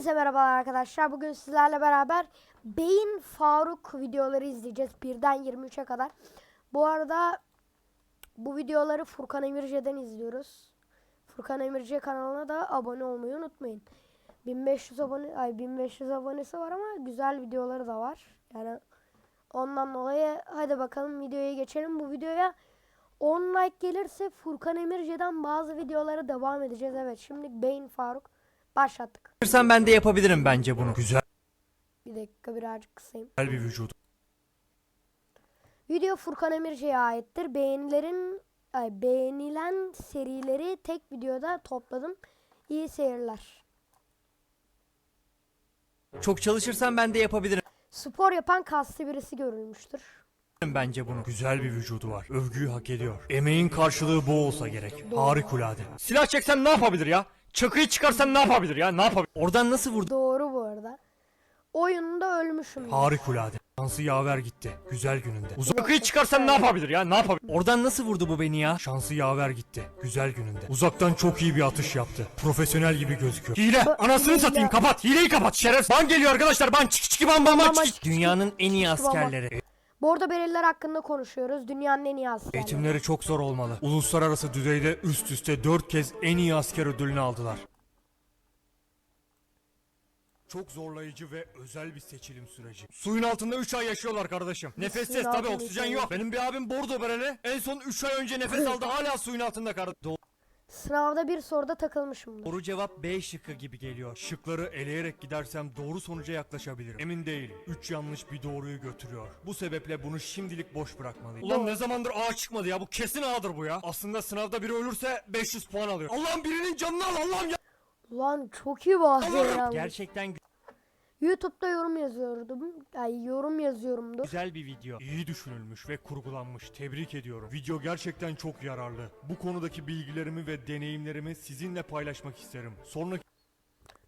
Herkese merhaba arkadaşlar. Bugün sizlerle beraber Beyin Faruk videoları izleyeceğiz. 1'den 23'e kadar. Bu arada bu videoları Furkan Emirce'den izliyoruz. Furkan Emirce kanalına da abone olmayı unutmayın. 1500 abone ay 1500 abonesi var ama güzel videoları da var. Yani ondan dolayı hadi bakalım videoya geçelim. Bu videoya 10 like gelirse Furkan Emirce'den bazı videolara devam edeceğiz. Evet şimdi Beyin Faruk başlattık. Sen ben de yapabilirim bence bunu. Güzel Bir dakika birazcık kısayım. bir vücut. Video Furkan Emirce'ye aittir. Beğenilerin ay, beğenilen serileri tek videoda topladım. İyi seyirler. Çok çalışırsan ben de yapabilirim Spor yapan kaslı birisi görülmüştür. bence bunu. Güzel bir vücudu var. Övgüyü hak ediyor. Emeğin karşılığı bu olsa gerek. Harikulade. Silah çeksen ne yapabilir ya? Çakıyı çıkarsan ne yapabilir ya? Ne yapabilir? Oradan nasıl vurdu? Doğru bu arada. Oyunda ölmüşüm. Harikulade. Şansı yaver gitti. Güzel gününde. Uzak Çakıyı çıkarsan ne yapabilir ya? Ne yapabilir? Oradan nasıl vurdu bu beni ya? Şansı yaver gitti. Güzel gününde. Uzaktan çok iyi bir atış yaptı. Profesyonel gibi gözüküyor. Hile! Anasını hile. satayım kapat. Hileyi kapat şeref. Ban geliyor arkadaşlar. Ban çık çık ban ban ban çık. çık. Dünyanın en iyi Çık çık bamba. askerleri. Bordo Bereliler hakkında konuşuyoruz. Dünyanın en iyi askerleri. Eğitimleri çok zor olmalı. Uluslararası düzeyde üst üste 4 kez en iyi asker ödülünü aldılar. Çok zorlayıcı ve özel bir seçilim süreci. Suyun altında 3 ay yaşıyorlar kardeşim. Nefessiz tabi oksijen yok. Benim bir abim bordo bereli. En son 3 ay önce nefes aldı hala suyun altında kardeşim. Sınavda bir soruda takılmışımdır. Doğru cevap B şıkkı gibi geliyor. Şıkları eleyerek gidersem doğru sonuca yaklaşabilirim. Emin değilim. 3 yanlış bir doğruyu götürüyor. Bu sebeple bunu şimdilik boş bırakmalıyım. Ulan ne zamandır A çıkmadı ya? Bu kesin A'dır bu ya. Aslında sınavda biri ölürse 500 puan alıyor. Allah'ım birinin canını al Allah'ım ya. Ulan çok iyi bahsediyor. Gerçekten YouTube'da yorum yazıyordum. Ay yorum yazıyorumdur. güzel bir video. İyi düşünülmüş ve kurgulanmış. Tebrik ediyorum. Video gerçekten çok yararlı. Bu konudaki bilgilerimi ve deneyimlerimi sizinle paylaşmak isterim. Sonraki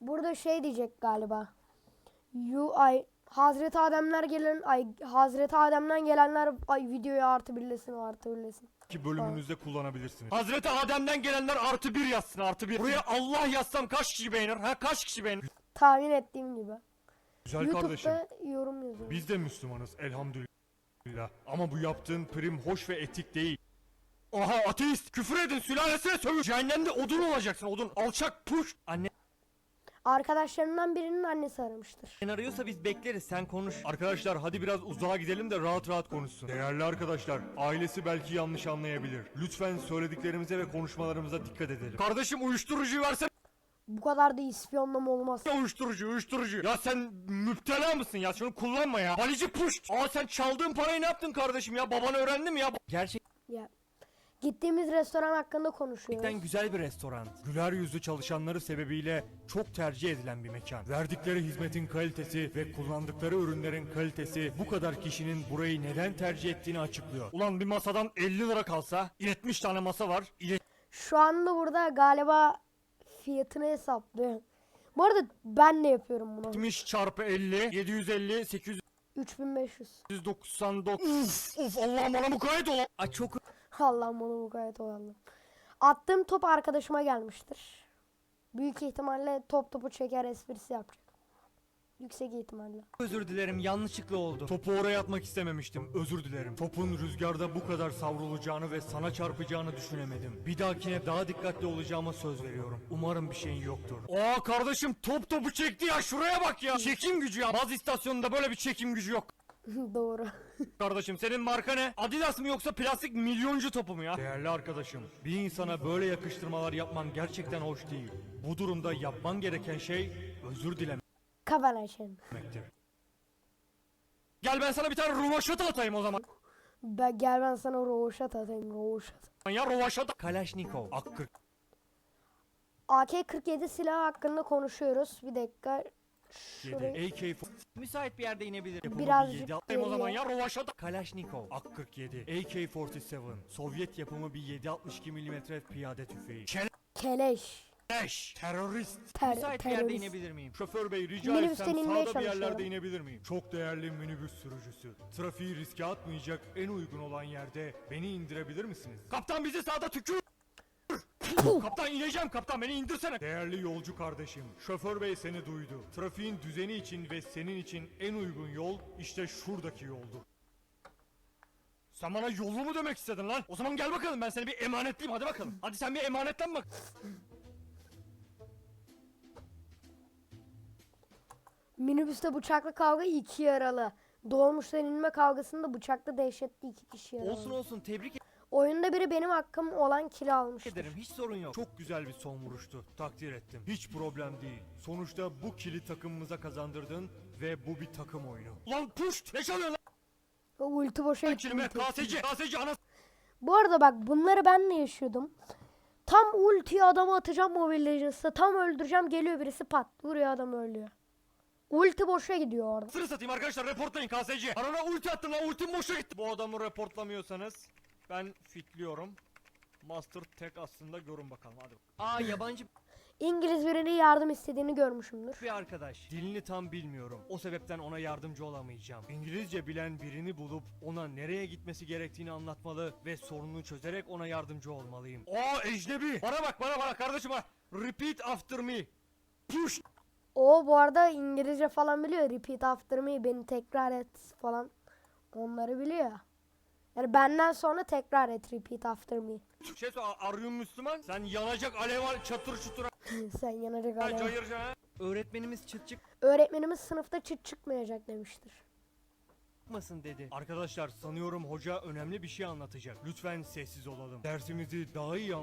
Burada şey diyecek galiba. Ay Hazreti Ademler gelen ay Hazreti Adem'den gelenler ay videoya artı birlesin artı birlesin. bölümünüzde kullanabilirsiniz. Hazreti Adem'den gelenler artı bir yazsın artı bir. Buraya Allah yazsam kaç kişi beğenir? Ha kaç kişi beğenir? Tahmin ettiğim gibi. Güzel kardeşim. YouTube'da yorum yazıyor. Biz de Müslümanız elhamdülillah. Ama bu yaptığın prim hoş ve etik değil. Aha ateist küfür edin sülalesine sövün. Cehennemde odun olacaksın odun. Alçak puş. Anne Arkadaşlarından birinin annesi aramıştır. arıyorsa biz bekleriz sen konuş. Arkadaşlar hadi biraz uzağa gidelim de rahat rahat konuşsun. Değerli arkadaşlar ailesi belki yanlış anlayabilir. Lütfen söylediklerimize ve konuşmalarımıza dikkat edelim. Kardeşim uyuşturucu versen Bu kadar da ispiyonlama olmaz. uyuşturucu uyuşturucu. Ya sen müptela mısın ya şunu kullanma ya. Balici puş. Aa sen çaldığın parayı ne yaptın kardeşim ya? Baban öğrendi mi ya? Gerçekten Ya. Gittiğimiz restoran hakkında konuşuyoruz. güzel bir restoran. Güler yüzlü çalışanları sebebiyle çok tercih edilen bir mekan. Verdikleri hizmetin kalitesi ve kullandıkları ürünlerin kalitesi bu kadar kişinin burayı neden tercih ettiğini açıklıyor. Ulan bir masadan 50 lira kalsa 70 tane masa var. Şu anda burada galiba fiyatını hesaplıyor. Bu arada ben de yapıyorum bunu. 70 çarpı 50 750 3500. 899 Uf uf Allah'ım bana mukayyet ol. Ay çok Allah'ım onu bu gayet olalım. Attığım top arkadaşıma gelmiştir. Büyük ihtimalle top topu çeker esprisi yapacak. Yüksek ihtimalle. Özür dilerim yanlışlıkla oldu. Topu oraya atmak istememiştim. Özür dilerim. Topun rüzgarda bu kadar savrulacağını ve sana çarpacağını düşünemedim. Bir dahakine daha dikkatli olacağıma söz veriyorum. Umarım bir şeyin yoktur. Aa kardeşim top topu çekti ya şuraya bak ya. Çekim gücü ya. Baz istasyonunda böyle bir çekim gücü yok. Doğru. Kardeşim senin marka ne? Adidas mı yoksa plastik milyoncu topu mu ya? Değerli arkadaşım, bir insana böyle yakıştırmalar yapman gerçekten hoş değil. Bu durumda yapman gereken şey özür dilemek. Demektir. Gel ben sana bir tane rovaşata atayım o zaman. Ben, gel ben sana roşat atayım roşat. Ya rovaşata. Kalaşnikov. Akkır. AK-47 silah hakkında konuşuyoruz. Bir dakika. 7. Şurayı. AK Müsait bir yerde inebilir. Birazcık atayım o zaman ya geriye. rovaşata. Kalaşnikov. AK-47. AK-47. Sovyet yapımı bir 7.62 mm piyade tüfeği. Keleş. Keleş. Terörist. Ter Müsait bir yerde terörist. inebilir miyim? Şoför bey rica Minibüsten etsem inmeye sağda bir yerlerde inebilir miyim? Çok değerli minibüs sürücüsü. Trafiği riske atmayacak en uygun olan yerde beni indirebilir misiniz? Kaptan bizi sağda tükür. kaptan ineceğim kaptan beni indirsene. Değerli yolcu kardeşim, şoför bey seni duydu. Trafiğin düzeni için ve senin için en uygun yol işte şuradaki yoldu. Sen bana yolu mu demek istedin lan? O zaman gel bakalım ben seni bir emanetleyeyim hadi bakalım. Hadi sen bir emanetlen bak. Minibüste bıçaklı kavga iki yaralı. Doğmuştan inme kavgasında bıçaklı dehşetli iki kişi yaralı. Olsun olsun tebrik Oyunda biri benim hakkım olan kilo almıştır. ederim hiç sorun yok. Çok güzel bir son vuruştu. Takdir ettim. Hiç problem değil. Sonuçta bu kili takımımıza kazandırdın ve bu bir takım oyunu. Ulan puş! Ne çalıyorsun lan? O ulti boşa gitti. Kilime ulti. kaseci! Kaseci ana Bu arada bak bunları ben de yaşıyordum. Tam ultiyi adamı atacağım Mobile Legends'ta. Tam öldüreceğim geliyor birisi pat. Vuruyor adam ölüyor. Ulti boşa gidiyor orada. Sırı satayım arkadaşlar reportlayın KSC. Arana ulti attım lan ultim boşa gitti. Bu adamı reportlamıyorsanız ben fitliyorum. Master tek aslında görün bakalım hadi. Aa yabancı İngiliz birinin yardım istediğini görmüşümdür. bir arkadaş. Dilini tam bilmiyorum. O sebepten ona yardımcı olamayacağım. İngilizce bilen birini bulup ona nereye gitmesi gerektiğini anlatmalı ve sorununu çözerek ona yardımcı olmalıyım. Aa ecnebi. Bana bak bana bana kardeşim bak. Repeat after me. Push. O bu arada İngilizce falan biliyor. Repeat after me beni tekrar et falan. Onları biliyor. Yani benden sonra tekrar et repeat after me. Şey sor, arıyorum Müslüman. Sen yanacak alev var çatır çutur. Sen yanacak alev. Cayır cayır. Öğretmenimiz çıt Öğretmenimiz sınıfta çıt çıkmayacak demiştir. çıkmasın dedi. Arkadaşlar sanıyorum hoca önemli bir şey anlatacak. Lütfen sessiz olalım. Dersimizi daha iyi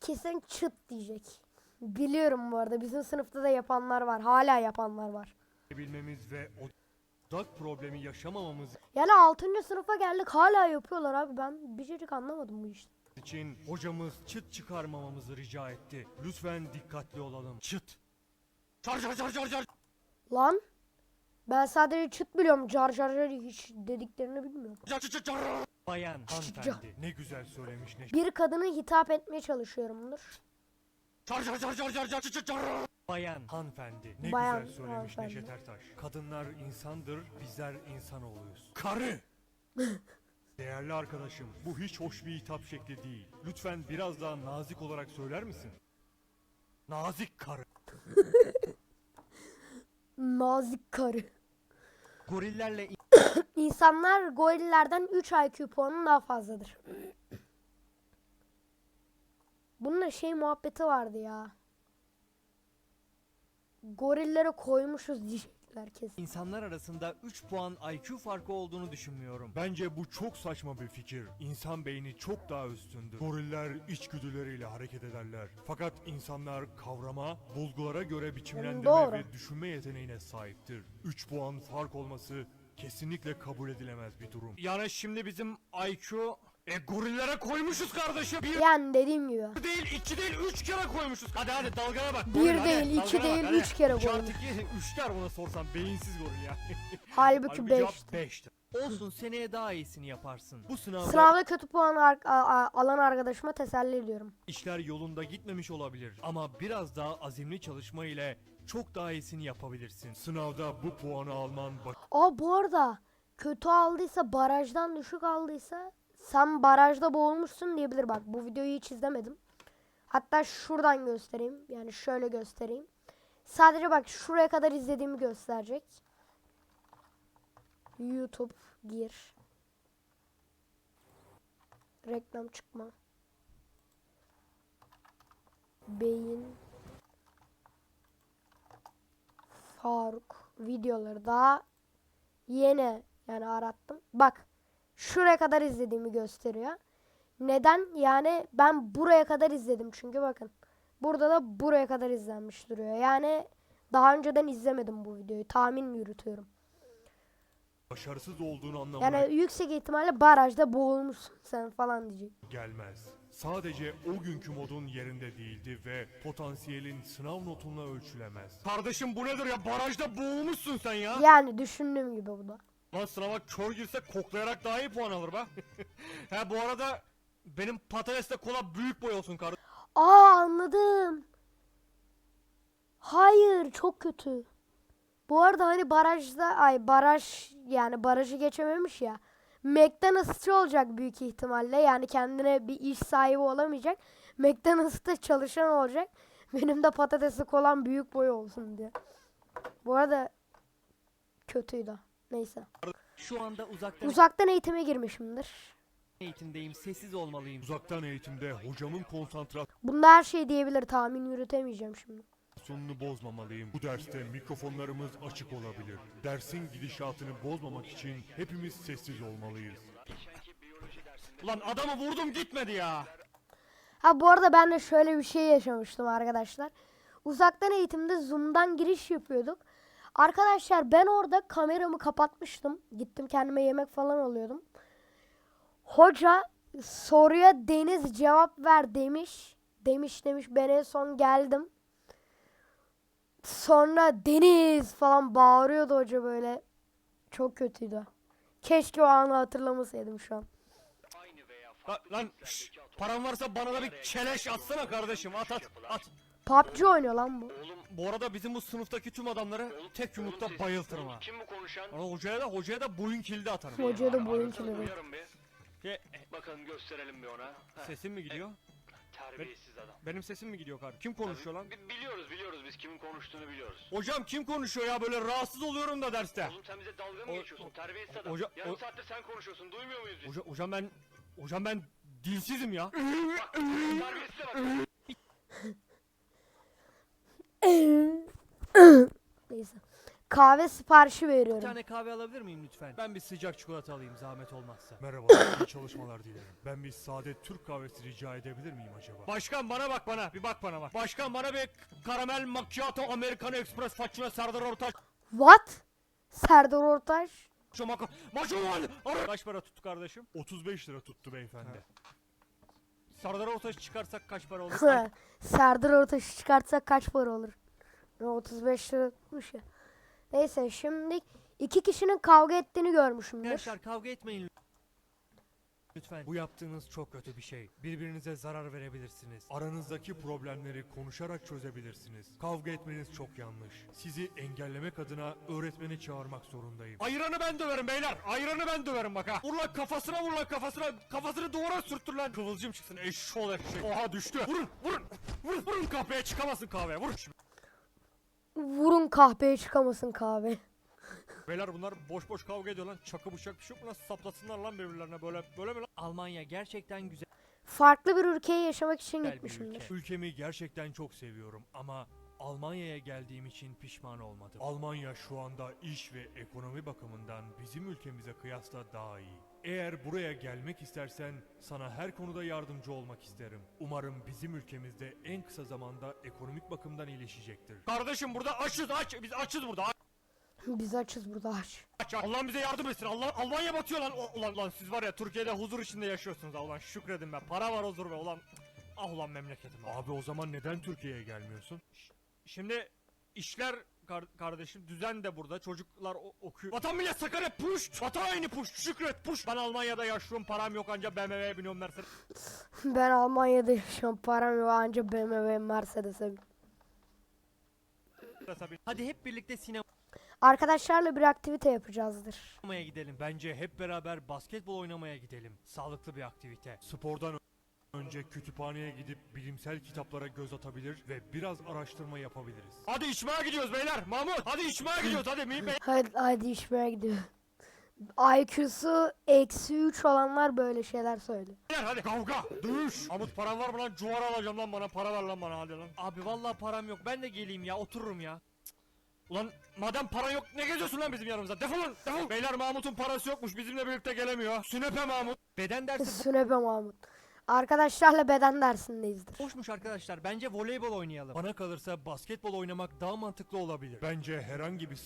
Kesin çıt diyecek. Biliyorum bu arada bizim sınıfta da yapanlar var. Hala yapanlar var. anlayabilmemiz ve odak problemi yaşamamamız Yani 6. sınıfa geldik hala yapıyorlar abi. Ben bir çocuk anlamadım bu işte. için hocamız çıt çıkarmamamızı rica etti. Lütfen dikkatli olalım. Çıt. Çar çar çar çar çar. Lan ben sadece çıt biliyorum. Car car car hiç dediklerini bilmiyorum. Çar çar çar çar. Bayan. Hanımefendi ne güzel söylemiş ne. Bir kadını hitap etmeye çalışıyorumdur. Çar çar çar çar çar çar çar çar. Bayan. Hanımefendi ne Bayan, güzel söylemiş hanımefendi. Neşet Ertaş. Kadınlar insandır, bizler insanoğluyuz. Karı! Değerli arkadaşım, bu hiç hoş bir hitap şekli değil. Lütfen biraz daha nazik olarak söyler misin? Nazik karı. Nazik karı. Gorillerle in- İnsanlar gorillerden 3 IQ puanı daha fazladır. Bunun da şey muhabbeti vardı ya. Gorillere koymuşuz diyecekler kesin. insanlar arasında 3 puan IQ farkı olduğunu düşünmüyorum. Bence bu çok saçma bir fikir. İnsan beyni çok daha üstündür. Goriller içgüdüleriyle hareket ederler. Fakat insanlar kavrama, bulgulara göre biçimlendirme Doğru. ve düşünme yeteneğine sahiptir. 3 puan fark olması kesinlikle kabul edilemez bir durum. Yani şimdi bizim IQ e gorillere koymuşuz kardeşim. Bir Yani dediğim gibi. değil, iki değil, üç kere koymuşuz. Hadi hadi dalgana bak. Bir Goril, hadi, değil, iki dalgana değil, bak, hadi. üç kere Üç koymuş. artı iki, üçler ona sorsam beyinsiz goril ya. Halbuki Halbuki 5. cevap beştir. Olsun seneye daha iyisini yaparsın. Bu sınavda Sınavda kötü puan ar- a- a- alan arkadaşıma teselli ediyorum. İşler yolunda gitmemiş olabilir ama biraz daha azimli çalışma ile çok daha iyisini yapabilirsin. Sınavda bu puanı alman Aa bu arada kötü aldıysa barajdan düşük aldıysa sen barajda boğulmuşsun diyebilir bak bu videoyu hiç izlemedim. Hatta şuradan göstereyim yani şöyle göstereyim. Sadece bak şuraya kadar izlediğimi gösterecek. YouTube gir. Reklam çıkma. Beyin Faruk videoları daha yeni yani arattım. Bak şuraya kadar izlediğimi gösteriyor. Neden? Yani ben buraya kadar izledim çünkü bakın. Burada da buraya kadar izlenmiş duruyor. Yani daha önceden izlemedim bu videoyu. Tahmin yürütüyorum. başarısız olduğunu anlamına Yani yüksek ihtimalle barajda boğulmuşsun sen falan diyecek. gelmez. Sadece o günkü modun yerinde değildi ve potansiyelin sınav notunla ölçülemez. Kardeşim bu nedir ya? Barajda boğulmuşsun sen ya. Yani düşündüğüm gibi bu da. Lan sınava kör girse koklayarak daha iyi puan alır be. ha bu arada benim patatesle kola büyük boy olsun kardeşim. Aa anladım. Hayır çok kötü. Bu arada hani barajda ay baraj yani barajı geçememiş ya. McDonald'sçı olacak büyük ihtimalle. Yani kendine bir iş sahibi olamayacak. McDonald's'ta çalışan olacak. Benim de patatesi kolan büyük boy olsun diye. Bu arada kötüydü. Neyse. Şu anda uzaktan Uzaktan eğitime girmişimdir. eğitimdeyim. Sessiz olmalıyım. Uzaktan eğitimde hocamın konsantrasyonunu Bunda her şey diyebilir. Tahmin yürütemeyeceğim şimdi. bozmamalıyım. Bu derste mikrofonlarımız açık olabilir. Dersin gidişatını bozmamak için hepimiz sessiz olmalıyız. Ulan adamı vurdum gitmedi ya. Ha bu arada ben de şöyle bir şey yaşamıştım arkadaşlar. Uzaktan eğitimde Zoom'dan giriş yapıyorduk. Arkadaşlar ben orada kameramı kapatmıştım. Gittim kendime yemek falan alıyordum. Hoca soruya Deniz cevap ver demiş. Demiş demiş ben en son geldim. Sonra Deniz falan bağırıyordu hoca böyle. Çok kötüydü. Keşke o anı hatırlamasaydım şu an. Lan, lan şş, paran varsa bana da bir keleş atsana kardeşim at at at. PUBG oynuyor lan bu. Bu arada bizim bu sınıftaki tüm adamları tek yumrukta bayıltırım ha. Kim bu konuşan? Ama hocaya da hocaya da boyun kilidi atarım. Hocaya da boyun kilidi. Ke- Bakın gösterelim bir ona. Heh, Sesim mi gidiyor? terbiyesiz adam. Benim sesim mi gidiyor kardeşim? Kim konuşuyor lan? Bi- biliyoruz biliyoruz biz kimin konuştuğunu biliyoruz. Hocam kim konuşuyor ya böyle rahatsız oluyorum da derste. Oğlum sen bize dalga mı O- geçiyorsun? o- Terbiyesiz adam. hoca- Yarım o- saattir sen konuşuyorsun. Duymuyor muyuz biz? Hoca, hocam ben hocam ben dilsizim ya. Bak, terbiyesize bak. Neyse. Kahve siparişi Bir veriyorum. tane kahve alabilir miyim lütfen? Ben bir sıcak çikolata alayım zahmet olmazsa. Merhaba, iyi çalışmalar dilerim. Ben bir sade Türk kahvesi rica edebilir miyim acaba? Başkan bana bak bana bir bak bana bak. Başkan bana bir karamel macchiato American Express Faccio Serdar Ortaç. What? Serdar Ortaç. Maka. Maço var. Ara- Kaç para tuttu kardeşim? 35 lira tuttu beyefendi. Serdar Ortaç çıkarsak kaç para olur? Serdar Ortaç'ı çıkartsak kaç para olur? Ne, 35 lira tutmuş ya. Neyse şimdi iki kişinin kavga ettiğini görmüşümdür. Arkadaşlar kavga etmeyin lütfen. Bu yaptığınız çok kötü bir şey. Birbirinize zarar verebilirsiniz. Aranızdaki problemleri konuşarak çözebilirsiniz. Kavga etmeniz çok yanlış. Sizi engellemek adına öğretmeni çağırmak zorundayım. Ayranı ben döverim beyler. Ayranı ben döverim bak ha. Vur lan kafasına vur lan kafasına. Kafasını duvara sürtür lan. Kıvılcım çıksın eşşoğlu eşek. Oha düştü. Vurun vurun. Vurun vurun kahveye çıkamazsın kahveye. Vur. Vurun kahveye çıkamasın kahve. Beyler bunlar boş boş kavga ediyor lan. Çakı bıçak bir şey yok mu lan? Saplasınlar lan birbirlerine böyle böyle mi lan? Almanya gerçekten güzel Farklı bir ülkeye yaşamak için bir gitmişimdir. ülke. Ülkemi gerçekten çok seviyorum ama Almanya'ya geldiğim için pişman olmadım. Almanya şu anda iş ve ekonomi bakımından bizim ülkemize kıyasla daha iyi. Eğer buraya gelmek istersen sana her konuda yardımcı olmak isterim. Umarım bizim ülkemizde en kısa zamanda ekonomik bakımdan iyileşecektir. Kardeşim burada açız aç. Biz açız burada. Biz açız burada aç. Aç. Allah bize yardım etsin. Allah Almanya batıyor lan. O- Ulan lan siz var ya Türkiye'de huzur içinde yaşıyorsunuz ulan şükredin be. Para var huzur be ulan. Ah ulan memleketim. Abi o zaman neden Türkiye'ye gelmiyorsun? Şimdi işler kar- kardeşim düzen de burada. Çocuklar okuyor. Vatan millet Sakarya puş. Vatan haini puş. Şükret puş. Ben Almanya'da yaşıyorum. Param yok anca BMW'ye biniyorum Mercedes. Ben Almanya'da yaşıyorum. Param yok anca BMW Mercedes'e. Hadi hep birlikte Arkadaşlarla bir aktivite yapacağızdır. sinemaya gidelim. Bence hep beraber basketbol oynamaya gidelim. Sağlıklı bir aktivite. Spordan önce kütüphaneye gidip bilimsel kitaplara göz atabilir ve biraz araştırma yapabiliriz. Hadi içmeye gidiyoruz beyler. Mahmut hadi içmeye gidiyoruz hadi. Mi- bey- Hadi, hadi içmeye gidiyor. IQ'su eksi 3 olanlar böyle şeyler söylüyor. Beyler hadi kavga. Dövüş. Mahmut paran var mı lan? Cuvar alacağım lan bana. Para ver lan bana hadi lan. Abi vallahi param yok. Ben de geleyim ya otururum ya. Ulan madem para yok ne geziyorsun lan bizim yanımıza? Defolun defol. Beyler Mahmut'un parası yokmuş bizimle birlikte gelemiyor. Sünepe Mahmut. Beden dersi Sünepe Mahmut. Arkadaşlarla beden dersindeyizdir. boşmuş arkadaşlar. Bence voleybol oynayalım. Bana kalırsa basketbol oynamak daha mantıklı olabilir. Bence herhangi bir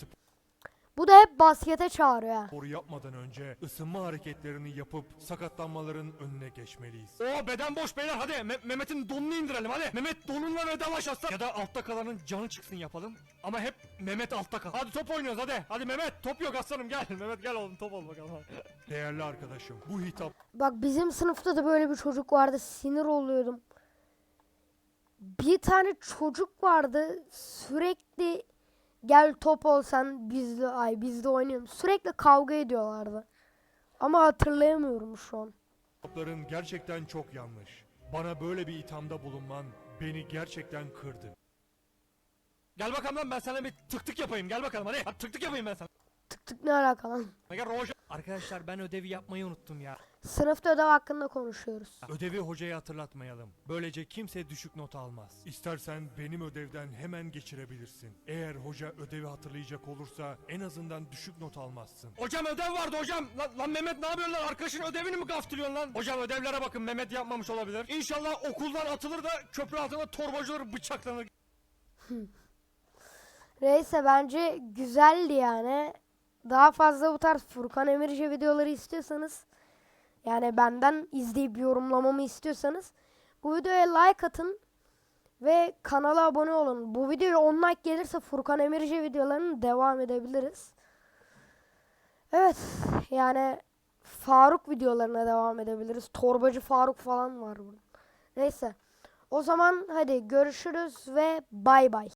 Bu da hep baskete çağırıyor ha. sporu yapmadan önce ısınma hareketlerini yapıp sakatlanmaların önüne geçmeliyiz. Oo beden boş beyler hadi Me- Mehmet'in donunu indirelim hadi. Mehmet donunla vedalaş atsa. Ya da altta kalanın canı çıksın yapalım. Ama hep Mehmet altta kal. Hadi top oynuyoruz hadi. Hadi Mehmet top yok aslanım gel. Mehmet gel oğlum top ol bakalım. Değerli arkadaşım, bu hitap Bak bizim sınıfta da böyle bir çocuk vardı. Sinir oluyordum. Bir tane çocuk vardı. Sürekli gel top ol sen bizde ay bizde oynayalım. Sürekli kavga ediyorlardı. Ama hatırlayamıyorum şu an. Kitapların gerçekten çok yanlış. Bana böyle bir ithamda bulunman beni gerçekten kırdı. Gel bakalım lan ben sana bir tık tık yapayım. Gel bakalım hadi. Hadi tık tık yapayım ben sana. Tık tık ne alaka lan? Gel Roja. Arkadaşlar ben ödevi yapmayı unuttum ya. Sınıfta ödev hakkında konuşuyoruz. Ödevi hocaya hatırlatmayalım. Böylece kimse düşük not almaz. İstersen benim ödevden hemen geçirebilirsin. Eğer hoca ödevi hatırlayacak olursa en azından düşük not almazsın. Hocam ödev vardı hocam. Lan, lan Mehmet ne yapıyorsun lan? Arkadaşın ödevini mi gaftırıyorsun lan? Hocam ödevlere bakın Mehmet yapmamış olabilir. İnşallah okuldan atılır da köprü altında torbacılar bıçaklanır. Neyse bence güzeldi yani. Daha fazla bu tarz Furkan Emirci videoları istiyorsanız yani benden izleyip yorumlamamı istiyorsanız bu videoya like atın ve kanala abone olun. Bu videoya 10 like gelirse Furkan Emirci videolarını devam edebiliriz. Evet yani Faruk videolarına devam edebiliriz. Torbacı Faruk falan var burada. Neyse. O zaman hadi görüşürüz ve bay bay.